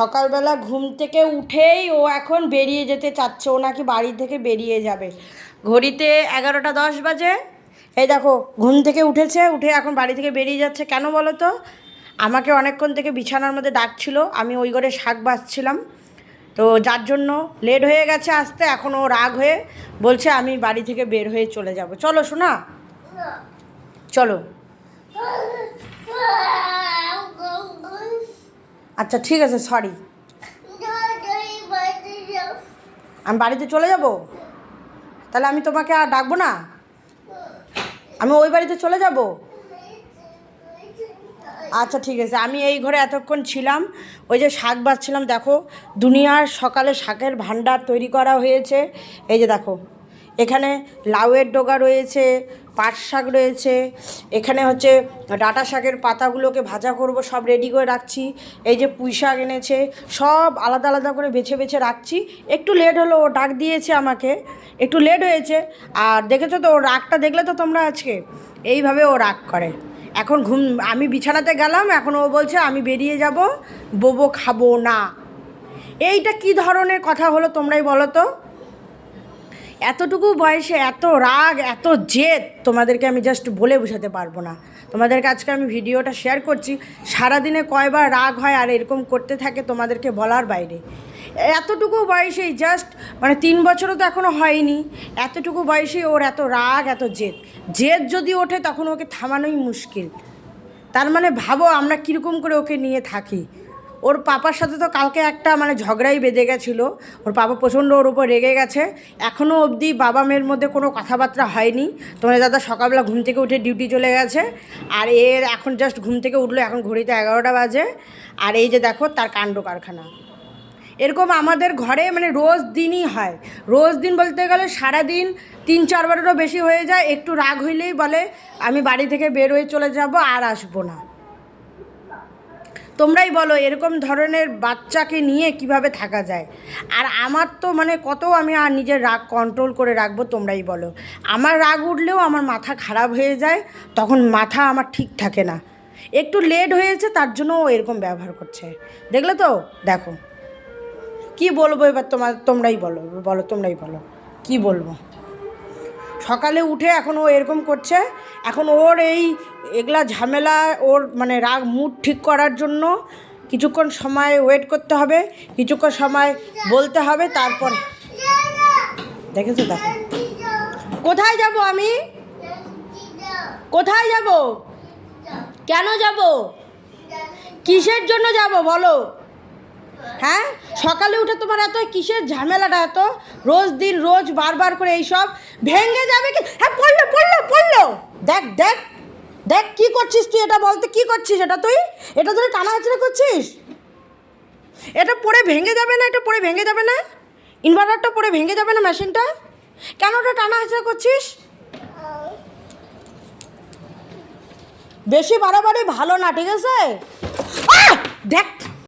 সকালবেলা ঘুম থেকে উঠেই ও এখন বেরিয়ে যেতে চাচ্ছে। ও নাকি বাড়ি থেকে বেরিয়ে যাবে। ঘড়িতে এগারোটা দশ বাজে। এই দেখো, ঘুম থেকে উঠেছে, উঠে এখন বাড়ি থেকে বেরিয়ে যাচ্ছে। কেন বলো তো? আমাকে অনেকক্ষণ থেকে বিছানার মধ্যে ডাকছিল। আমি ওই ঘরে শাক বাজছিলাম তো যার জন্য লেট হয়ে গেছে আসতে। এখন ও রাগ হয়ে বলছে, আমি বাড়ি থেকে বের হয়ে চলে যাব। চলো শোনা চলো। আচ্ছা ঠিক আছে সরি আমি বাড়িতে চলে যাব? তাহলে আমি তোমাকে আর ডাকবো না? আমি ওই বাড়িতে চলে যাব? আচ্ছা ঠিক আছে। আমি এই ঘরে এতক্ষণ ছিলাম। ওই যে শাক বাজছিলাম দেখো। দুনিয়ার সকালে শাকের ভাণ্ডার তৈরি করা হয়েছে। এই যে দেখো, এখানে লাউয়ের ডোগা রয়েছে পাট শাক রয়েছে, এখানে হচ্ছে ডাটা শাকের পাতাগুলোকে ভাজা করব, সব রেডি করে রাখছি। এই যে পুঁই শাক এনেছে, সব আলাদা আলাদা করে বেছে বেছে রাখছি। একটু লেট হলো, ও ডাক দিয়েছে আমাকে। একটু লেট হয়েছে। আর দেখেছ তো ওর রাগটা দেখলে তো তোমরা আজকে? এইভাবে ও রাগ করে। এখন ঘুম, আমি বিছানাতে গেলাম, এখন ও বলছে, আমি বেরিয়ে যাব, বোবো খাব না। এইটা কি ধরনের কথা হলো তোমরাই বলো তো? এতটুকু বয়সে এত রাগ, এত জেদ তোমাদেরকে আমি জাস্ট বলে বোঝাতে পারব না। তোমাদেরকে আজকে আমি ভিডিওটা শেয়ার করছি। সারাদিনে কয়বার রাগ হয় আর এরকম করতে থাকে তোমাদেরকে বলার বাইরে। এতটুকু বয়সেই জাস্ট মানে তিন বছরও তো এখনও হয়নি। এতটুকু বয়সেই ওর এত রাগ, এত জেদ। জেদ যদি ওঠে তখন ওকে থামানোই মুশকিল। তার মানে ভাবো আমরা কীরকম করে ওকে নিয়ে থাকি। ওর পাপার সাথে তো কালকে একটা মানে ঝগড়াই বেঁধে গেছিল। ওর পাপা প্রচণ্ড ওর উপর রেগে গেছে। এখনও অবধি বাবা মেয়ের মধ্যে কোনো কথাবার্তা হয়নি। তোমার দাদা সকালবেলা ঘুম থেকে উঠে ডিউটি চলে গেছে। আর এর এখন জাস্ট ঘুম থেকে উঠল, এখন ঘড়িতে এগারোটা বাজে। আর এই যে দেখো, তার কাণ্ড কারখানা। এরকম আমাদের ঘরে মানে রোজ দিনই হয়। রোজ দিন বলতে গেলে সারাদিন তিন চারবারেরও বেশি হয়ে যায়। একটু রাগ হইলেই বলে, আমি বাড়ি থেকে বের হয়ে চলে যাব, আর আসব না। তোমরাই বলো এরকম ধরনের বাচ্চাকে নিয়ে কীভাবে থাকা যায়। আর আমার তো মানে কত আমি আর নিজের রাগ কন্ট্রোল করে রাখব তোমরাই বলো। আমার রাগ উঠলেও আমার মাথা খারাপ হয়ে যায়, তখন মাথা আমার ঠিক থাকে না। একটু লেট হয়েছে, তার জন্য ও এরকম ব্যবহার করছে। দেখলে তো? দেখো। কি বলব এবার তোমার তোমরাই বলো বলো, তোমরাই বলো। কি বলব? সকালে উঠে এখন ও এরকম করছে। এখন ওর এই এগুলা ঝামেলা, ওর মানে রাগ মুড ঠিক করার জন্য কিছুক্ষণ সময় ওয়েট করতে হবে, কিছুক্ষণ সময় বলতে হবে, তারপর। দেখেছ দেখো। কোথায় যাব আমি? কোথায় যাব? কেন যাব? কিসের জন্য যাব বলো? হ্যাঁ? সকালে উঠে তোমার এত কিসের ঝামেলাটা এত? রোজ দিন রোজ বারবার করে এইসব? ভেঙে যাবে কি? হ্যাঁ পড়ল পড়ল পড়ল। দেখ দেখ দেখ, কি করছিস তুই এটা বলতে? কি করছিস এটা তুই? এটা ধরে টানা হাচড়া করছিস? এটা পড়ে ভেঙে যাবে না? এটা পড়ে ভেঙে যাবে না? ইনভার্টারটা পড়ে ভেঙে যাবে না মেশিনটা? কেন ওটা টানা হাচড়া করছিস? বেশি বাড়াবাড়ি ভালো না, ঠিক আছে? দেখ